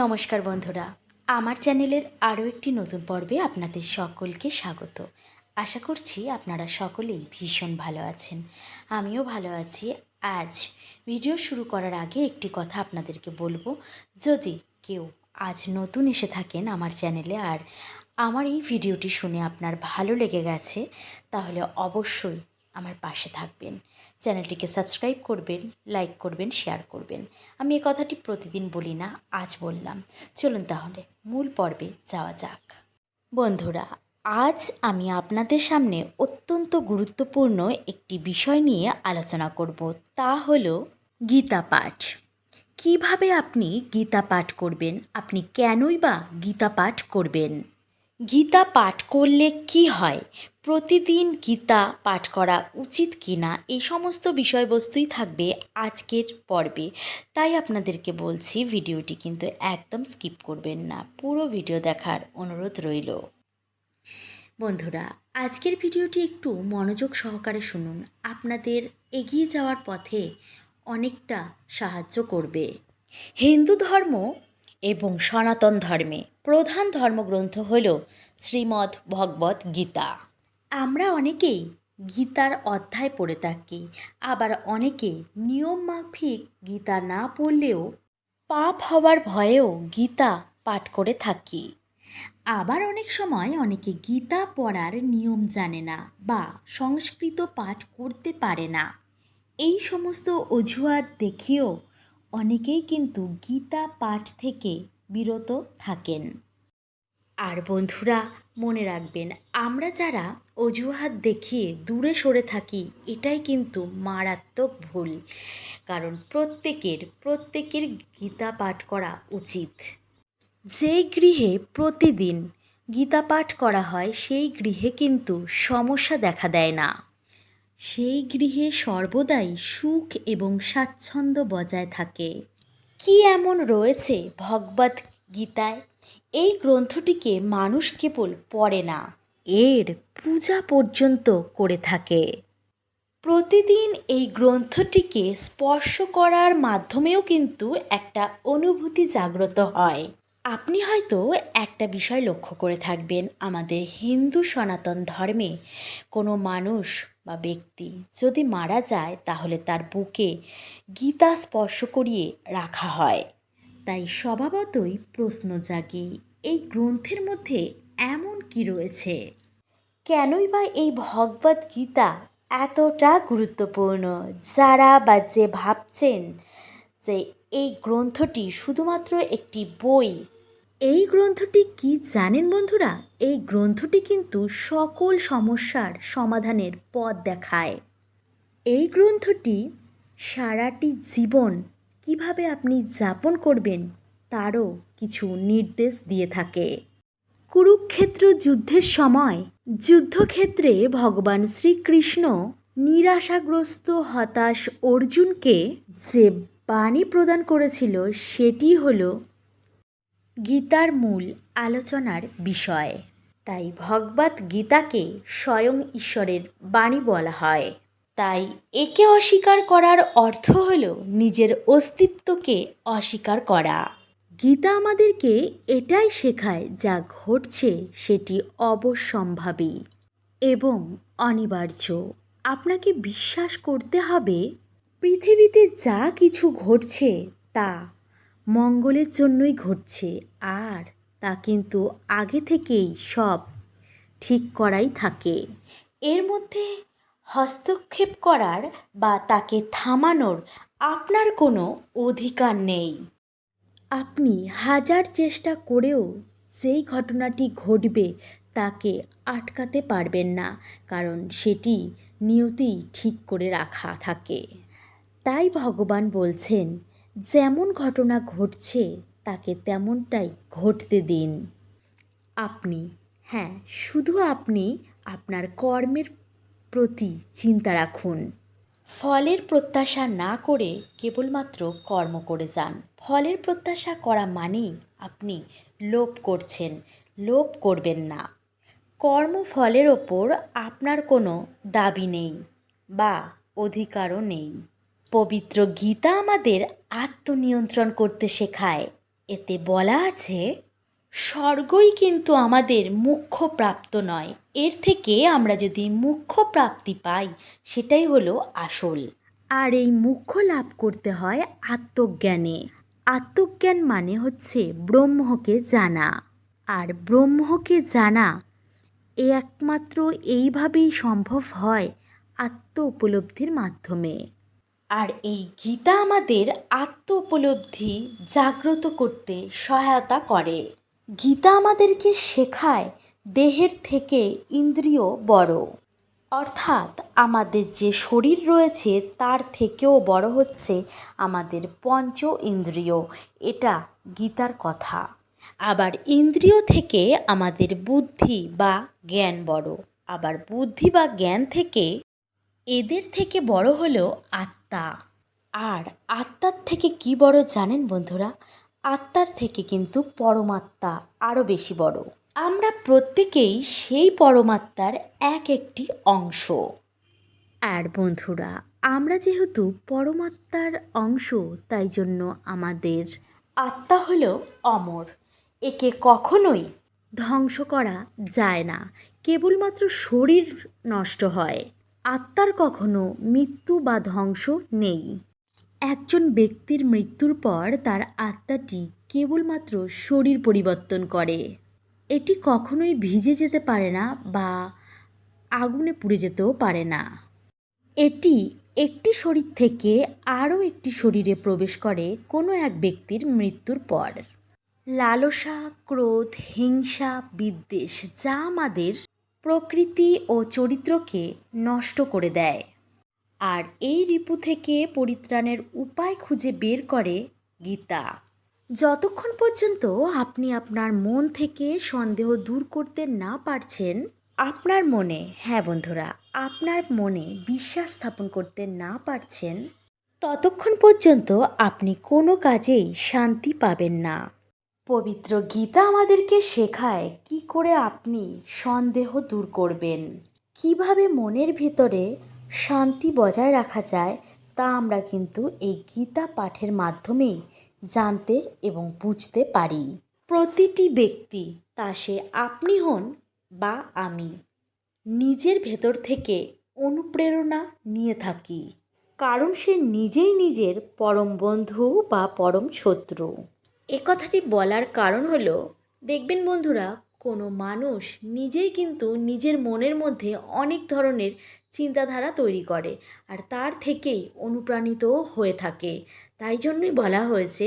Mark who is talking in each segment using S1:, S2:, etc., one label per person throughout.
S1: নমস্কার বন্ধুরা আমার চ্যানেলের আরও একটি নতুন পর্বে আপনাদের সকলকে স্বাগত আশা করছি আপনারা সকলেই ভীষণ ভালো আছেন আমিও ভালো আছি আজ ভিডিও শুরু করার আগে একটি কথা আপনাদেরকে বলবো যদি কেউ আজ নতুন এসে থাকেন আমার চ্যানেলে আর আমার এই ভিডিওটি শুনে আপনার ভালো লেগে গেছে তাহলে অবশ্যই আমার পাশে থাকবেন চ্যানেলটিকে সাবস্ক্রাইব করবেন লাইক করবেন শেয়ার করবেন আমি এ কথাটি প্রতিদিন বলি না আজ বললাম চলুন তাহলে মূল পর্বে যাওয়া যাক বন্ধুরা আজ আমি আপনাদের সামনে অত্যন্ত গুরুত্বপূর্ণ একটি বিষয় নিয়ে আলোচনা করব তা হল গীতা পাঠ কীভাবে আপনি গীতা পাঠ করবেন আপনি কেনই বা গীতা পাঠ করবেন গীতা পাঠ করলে কি হয় প্রতিদিন গীতা পাঠ করা উচিত কি না এই সমস্ত বিষয়বস্তুই থাকবে আজকের পর্বে তাই আপনাদেরকে বলছি ভিডিওটি কিন্তু একদম স্কিপ করবেন না পুরো ভিডিও দেখার অনুরোধ রইল বন্ধুরা আজকের ভিডিওটি একটু মনোযোগ সহকারে শুনুন আপনাদের এগিয়ে যাওয়ার পথে অনেকটা সাহায্য করবে হিন্দু ধর্ম এবং সনাতন ধর্মে প্রধান ধর্মগ্রন্থ হল শ্রীমদ্ ভগবত গীতা আমরা অনেকেই গীতার অধ্যায় পড়ে থাকি আবার অনেকে নিয়ম মাফিক গীতা না পড়লেও পাপ হওয়ার ভয়েও গীতা পাঠ করে থাকি আবার অনেক সময় অনেকে গীতা পড়ার নিয়ম জানে না বা সংস্কৃত পাঠ করতে পারে না এই সমস্ত অজুহাত দেখিয়েও অনেকেই কিন্তু গীতা পাঠ থেকে বিরত থাকেন আর বন্ধুরা মনে রাখবেন আমরা যারা অজুহাত দেখিয়ে দূরে সরে থাকি এটাই কিন্তু মারাত্মক ভুল কারণ প্রত্যেকের প্রত্যেকের গীতা পাঠ করা উচিত যে গৃহে প্রতিদিন গীতা পাঠ করা হয় সেই গৃহে কিন্তু সমস্যা দেখা দেয় না সেই গৃহে সর্বদাই সুখ এবং স্বাচ্ছন্দ্য বজায় থাকে কি এমন রয়েছে ভগবত গীতায় এই গ্রন্থটিকে মানুষ কেবল পড়ে না এর পূজা পর্যন্ত করে থাকে প্রতিদিন এই গ্রন্থটিকে স্পর্শ করার মাধ্যমেও কিন্তু একটা অনুভূতি জাগ্রত হয় আপনি হয়তো একটা বিষয় লক্ষ্য করে থাকবেন আমাদের হিন্দু সনাতন ধর্মে কোনো মানুষ বা ব্যক্তি যদি মারা যায় তাহলে তার বুকে গীতা স্পর্শ করিয়ে রাখা হয় তাই স্বভাবতই প্রশ্ন জাগে এই গ্রন্থের মধ্যে এমন কি রয়েছে কেনই বা এই ভগবত গীতা এতটা গুরুত্বপূর্ণ যারা বা যে ভাবছেন যে এই গ্রন্থটি শুধুমাত্র একটি বই এই গ্রন্থটি কি জানেন বন্ধুরা এই গ্রন্থটি কিন্তু সকল সমস্যার সমাধানের পথ দেখায় এই গ্রন্থটি সারাটি জীবন কিভাবে আপনি যাপন করবেন তারও কিছু নির্দেশ দিয়ে থাকে কুরুক্ষেত্র যুদ্ধের সময় যুদ্ধক্ষেত্রে ভগবান শ্রীকৃষ্ণ নিরাশাগ্রস্ত হতাশ অর্জুনকে যে বাণী প্রদান করেছিল সেটি হল গীতার মূল আলোচনার বিষয় তাই ভগবত গীতাকে স্বয়ং ঈশ্বরের বাণী বলা হয় তাই একে অস্বীকার করার অর্থ হল নিজের অস্তিত্বকে অস্বীকার করা গীতা আমাদেরকে এটাই শেখায় যা ঘটছে সেটি অবশ্যম্ভাবী এবং অনিবার্য আপনাকে বিশ্বাস করতে হবে পৃথিবীতে যা কিছু ঘটছে তা মঙ্গলের জন্যই ঘটছে আর তা কিন্তু আগে থেকেই সব ঠিক করাই থাকে এর মধ্যে হস্তক্ষেপ করার বা তাকে থামানোর আপনার কোনো অধিকার নেই আপনি হাজার চেষ্টা করেও সেই ঘটনাটি ঘটবে তাকে আটকাতে পারবেন না কারণ সেটি নিয়তি ঠিক করে রাখা থাকে তাই ভগবান বলছেন যেমন ঘটনা ঘটছে তাকে তেমনটাই ঘটতে দিন আপনি হ্যাঁ শুধু আপনি আপনার কর্মের প্রতি চিন্তা রাখুন ফলের প্রত্যাশা না করে কেবলমাত্র কর্ম করে যান ফলের প্রত্যাশা করা মানেই আপনি লোভ করছেন লোভ করবেন না কর্মফলের ওপর আপনার কোনো দাবি নেই বা অধিকারও নেই পবিত্র গীতা আমাদের আত্মনিয়ন্ত্রণ করতে শেখায় এতে বলা আছে স্বর্গই কিন্তু আমাদের মুখ্য প্রাপ্ত নয় এর থেকে আমরা যদি মুখ্য প্রাপ্তি পাই সেটাই হলো আসল আর এই মুখ্য লাভ করতে হয় আত্মজ্ঞানে আত্মজ্ঞান মানে হচ্ছে ব্রহ্মকে জানা আর ব্রহ্মকে জানা এ একমাত্র এইভাবেই সম্ভব হয় আত্ম উপলব্ধির মাধ্যমে আর এই গীতা আমাদের আত্ম উপলব্ধি জাগ্রত করতে সহায়তা করে গীতা আমাদেরকে শেখায় দেহের থেকে ইন্দ্রিয় বড় অর্থাৎ আমাদের যে শরীর রয়েছে তার থেকেও বড় হচ্ছে আমাদের পঞ্চ ইন্দ্রিয় এটা গীতার কথা আবার ইন্দ্রিয় থেকে আমাদের বুদ্ধি বা জ্ঞান বড় আবার বুদ্ধি বা জ্ঞান থেকে এদের থেকে বড় হলো আত্ম আত্মা আর আত্মার থেকে কি বড় জানেন বন্ধুরা আত্মার থেকে কিন্তু পরমাত্মা আরও বেশি বড় আমরা প্রত্যেকেই সেই পরমাত্মার এক একটি অংশ আর বন্ধুরা আমরা যেহেতু পরমাত্মার অংশ তাই জন্য আমাদের আত্মা হলো অমর একে কখনোই ধ্বংস করা যায় না কেবলমাত্র শরীর নষ্ট হয় আত্মার কখনো মৃত্যু বা ধ্বংস নেই একজন ব্যক্তির মৃত্যুর পর তার আত্মাটি কেবলমাত্র শরীর পরিবর্তন করে এটি কখনোই ভিজে যেতে পারে না বা আগুনে পুড়ে যেতেও পারে না এটি একটি শরীর থেকে আরও একটি শরীরে প্রবেশ করে কোনো এক ব্যক্তির মৃত্যুর পর লালসা ক্রোধ হিংসা বিদ্বেষ যা আমাদের প্রকৃতি ও চরিত্রকে নষ্ট করে দেয় আর এই রিপু থেকে পরিত্রাণের উপায় খুঁজে বের করে গীতা যতক্ষণ পর্যন্ত আপনি আপনার মন থেকে সন্দেহ দূর করতে না পারছেন আপনার মনে হ্যাঁ বন্ধুরা আপনার মনে বিশ্বাস স্থাপন করতে না পারছেন ততক্ষণ পর্যন্ত আপনি কোনো কাজেই শান্তি পাবেন না পবিত্র গীতা আমাদেরকে শেখায় কি করে আপনি সন্দেহ দূর করবেন কিভাবে মনের ভিতরে শান্তি বজায় রাখা যায় তা আমরা কিন্তু এই গীতা পাঠের মাধ্যমেই জানতে এবং বুঝতে পারি প্রতিটি ব্যক্তি তা সে আপনি হন বা আমি নিজের ভেতর থেকে অনুপ্রেরণা নিয়ে থাকি কারণ সে নিজেই নিজের পরম বন্ধু বা পরম শত্রু এ কথাটি বলার কারণ হলো দেখবেন বন্ধুরা কোনো মানুষ নিজেই কিন্তু নিজের মনের মধ্যে অনেক ধরনের চিন্তাধারা তৈরি করে আর তার থেকেই অনুপ্রাণিত হয়ে থাকে তাই জন্যই বলা হয়েছে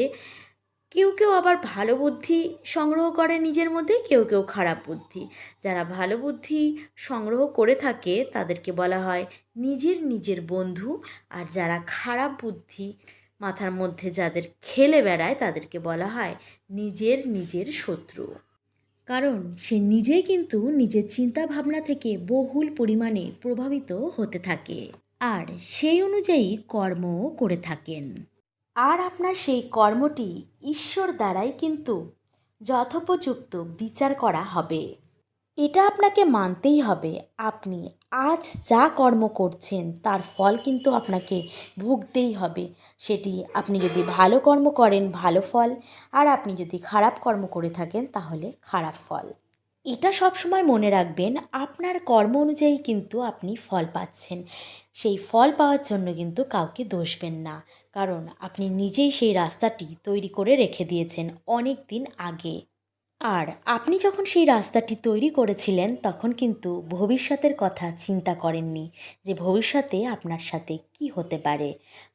S1: কেউ কেউ আবার ভালো বুদ্ধি সংগ্রহ করে নিজের মধ্যে কেউ কেউ খারাপ বুদ্ধি যারা ভালো বুদ্ধি সংগ্রহ করে থাকে তাদেরকে বলা হয় নিজের নিজের বন্ধু আর যারা খারাপ বুদ্ধি মাথার মধ্যে যাদের খেলে বেড়ায় তাদেরকে বলা হয় নিজের নিজের শত্রু কারণ সে নিজেই কিন্তু নিজের চিন্তা ভাবনা থেকে বহুল পরিমাণে প্রভাবিত হতে থাকে আর সেই অনুযায়ী কর্ম করে থাকেন আর আপনার সেই কর্মটি ঈশ্বর দ্বারাই কিন্তু যথোপযুক্ত বিচার করা হবে এটা আপনাকে মানতেই হবে আপনি আজ যা কর্ম করছেন তার ফল কিন্তু আপনাকে ভুগতেই হবে সেটি আপনি যদি ভালো কর্ম করেন ভালো ফল আর আপনি যদি খারাপ কর্ম করে থাকেন তাহলে খারাপ ফল এটা সবসময় মনে রাখবেন আপনার কর্ম অনুযায়ী কিন্তু আপনি ফল পাচ্ছেন সেই ফল পাওয়ার জন্য কিন্তু কাউকে দোষবেন না কারণ আপনি নিজেই সেই রাস্তাটি তৈরি করে রেখে দিয়েছেন অনেক দিন আগে আর আপনি যখন সেই রাস্তাটি তৈরি করেছিলেন তখন কিন্তু ভবিষ্যতের কথা চিন্তা করেননি যে ভবিষ্যতে আপনার সাথে কি হতে পারে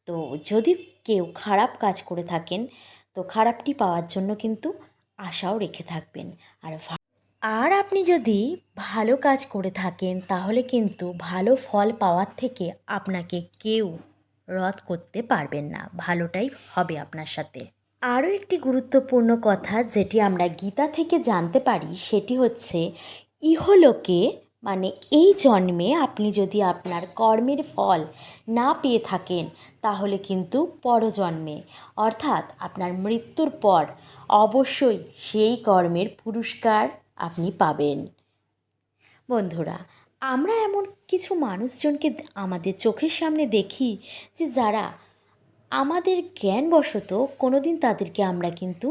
S1: তো যদি কেউ খারাপ কাজ করে থাকেন তো খারাপটি পাওয়ার জন্য কিন্তু আশাও রেখে থাকবেন আর আর আপনি যদি ভালো কাজ করে থাকেন তাহলে কিন্তু ভালো ফল পাওয়ার থেকে আপনাকে কেউ রদ করতে পারবেন না ভালোটাই হবে আপনার সাথে আরও একটি গুরুত্বপূর্ণ কথা যেটি আমরা গীতা থেকে জানতে পারি সেটি হচ্ছে ইহলোকে মানে এই জন্মে আপনি যদি আপনার কর্মের ফল না পেয়ে থাকেন তাহলে কিন্তু পরজন্মে অর্থাৎ আপনার মৃত্যুর পর অবশ্যই সেই কর্মের পুরস্কার আপনি পাবেন বন্ধুরা আমরা এমন কিছু মানুষজনকে আমাদের চোখের সামনে দেখি যে যারা আমাদের জ্ঞানবশত কোনো দিন তাদেরকে আমরা কিন্তু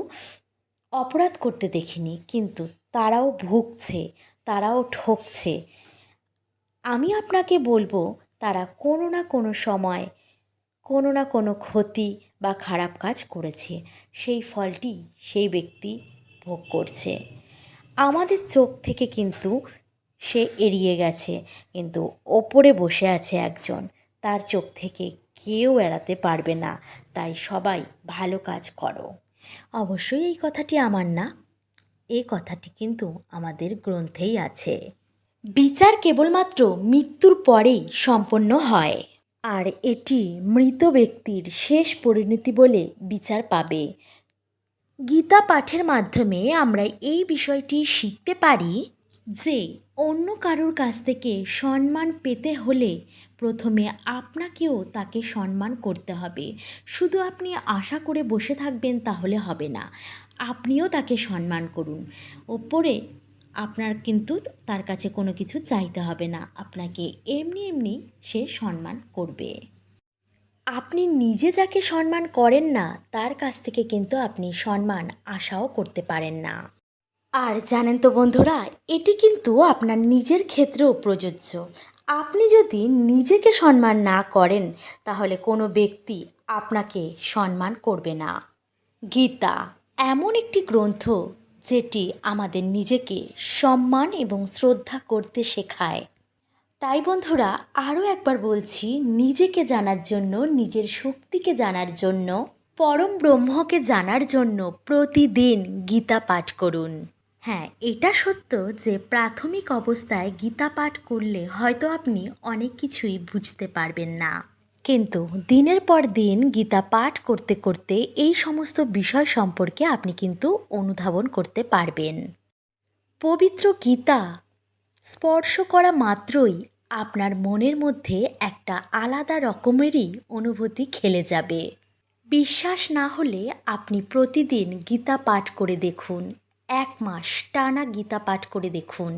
S1: অপরাধ করতে দেখিনি কিন্তু তারাও ভুগছে তারাও ঠকছে আমি আপনাকে বলবো তারা কোনো না কোনো সময় কোনো না কোনো ক্ষতি বা খারাপ কাজ করেছে সেই ফলটি সেই ব্যক্তি ভোগ করছে আমাদের চোখ থেকে কিন্তু সে এড়িয়ে গেছে কিন্তু ওপরে বসে আছে একজন তার চোখ থেকে কেউ এড়াতে পারবে না তাই সবাই ভালো কাজ করো অবশ্যই এই কথাটি আমার না এই কথাটি কিন্তু আমাদের গ্রন্থেই আছে বিচার কেবলমাত্র মৃত্যুর পরেই সম্পন্ন হয় আর এটি মৃত ব্যক্তির শেষ পরিণতি বলে বিচার পাবে গীতা পাঠের মাধ্যমে আমরা এই বিষয়টি শিখতে পারি যে অন্য কারোর কাছ থেকে সম্মান পেতে হলে প্রথমে আপনাকেও তাকে সম্মান করতে হবে শুধু আপনি আশা করে বসে থাকবেন তাহলে হবে না আপনিও তাকে সম্মান করুন ওপরে আপনার কিন্তু তার কাছে কোনো কিছু চাইতে হবে না আপনাকে এমনি এমনি সে সম্মান করবে আপনি নিজে যাকে সম্মান করেন না তার কাছ থেকে কিন্তু আপনি সম্মান আশাও করতে পারেন না আর জানেন তো বন্ধুরা এটি কিন্তু আপনার নিজের ক্ষেত্রেও প্রযোজ্য আপনি যদি নিজেকে সম্মান না করেন তাহলে কোনো ব্যক্তি আপনাকে সম্মান করবে না গীতা এমন একটি গ্রন্থ যেটি আমাদের নিজেকে সম্মান এবং শ্রদ্ধা করতে শেখায় তাই বন্ধুরা আরও একবার বলছি নিজেকে জানার জন্য নিজের শক্তিকে জানার জন্য পরম ব্রহ্মকে জানার জন্য প্রতিদিন গীতা পাঠ করুন হ্যাঁ এটা সত্য যে প্রাথমিক অবস্থায় গীতা পাঠ করলে হয়তো আপনি অনেক কিছুই বুঝতে পারবেন না কিন্তু দিনের পর দিন গীতা পাঠ করতে করতে এই সমস্ত বিষয় সম্পর্কে আপনি কিন্তু অনুধাবন করতে পারবেন পবিত্র গীতা স্পর্শ করা মাত্রই আপনার মনের মধ্যে একটা আলাদা রকমেরই অনুভূতি খেলে যাবে বিশ্বাস না হলে আপনি প্রতিদিন গীতা পাঠ করে দেখুন এক মাস টানা গীতা পাঠ করে দেখুন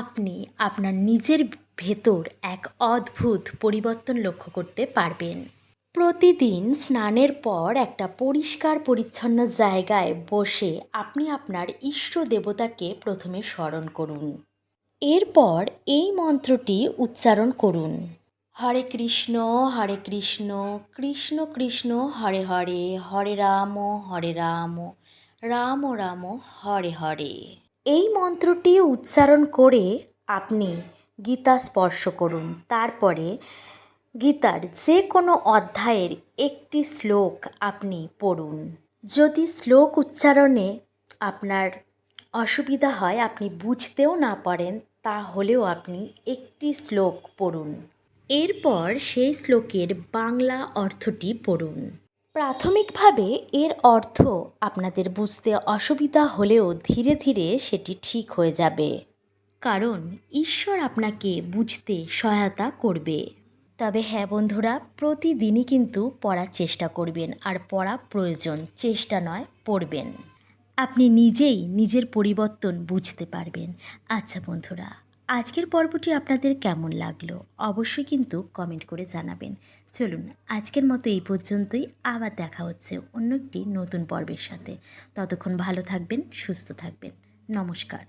S1: আপনি আপনার নিজের ভেতর এক অদ্ভুত পরিবর্তন লক্ষ্য করতে পারবেন প্রতিদিন স্নানের পর একটা পরিষ্কার পরিচ্ছন্ন জায়গায় বসে আপনি আপনার ইষ্ট দেবতাকে প্রথমে স্মরণ করুন এরপর এই মন্ত্রটি উচ্চারণ করুন হরে কৃষ্ণ হরে কৃষ্ণ কৃষ্ণ কৃষ্ণ হরে হরে হরে রাম হরে রাম রাম রাম হরে হরে এই মন্ত্রটি উচ্চারণ করে আপনি গীতা স্পর্শ করুন তারপরে গীতার যে কোনো অধ্যায়ের একটি শ্লোক আপনি পড়ুন যদি শ্লোক উচ্চারণে আপনার অসুবিধা হয় আপনি বুঝতেও না পারেন তাহলেও আপনি একটি শ্লোক পড়ুন এরপর সেই শ্লোকের বাংলা অর্থটি পড়ুন প্রাথমিকভাবে এর অর্থ আপনাদের বুঝতে অসুবিধা হলেও ধীরে ধীরে সেটি ঠিক হয়ে যাবে কারণ ঈশ্বর আপনাকে বুঝতে সহায়তা করবে তবে হ্যাঁ বন্ধুরা প্রতিদিনই কিন্তু পড়ার চেষ্টা করবেন আর পড়া প্রয়োজন চেষ্টা নয় পড়বেন আপনি নিজেই নিজের পরিবর্তন বুঝতে পারবেন আচ্ছা বন্ধুরা আজকের পর্বটি আপনাদের কেমন লাগলো অবশ্যই কিন্তু কমেন্ট করে জানাবেন চলুন আজকের মতো এই পর্যন্তই আবার দেখা হচ্ছে অন্য একটি নতুন পর্বের সাথে ততক্ষণ ভালো থাকবেন সুস্থ থাকবেন নমস্কার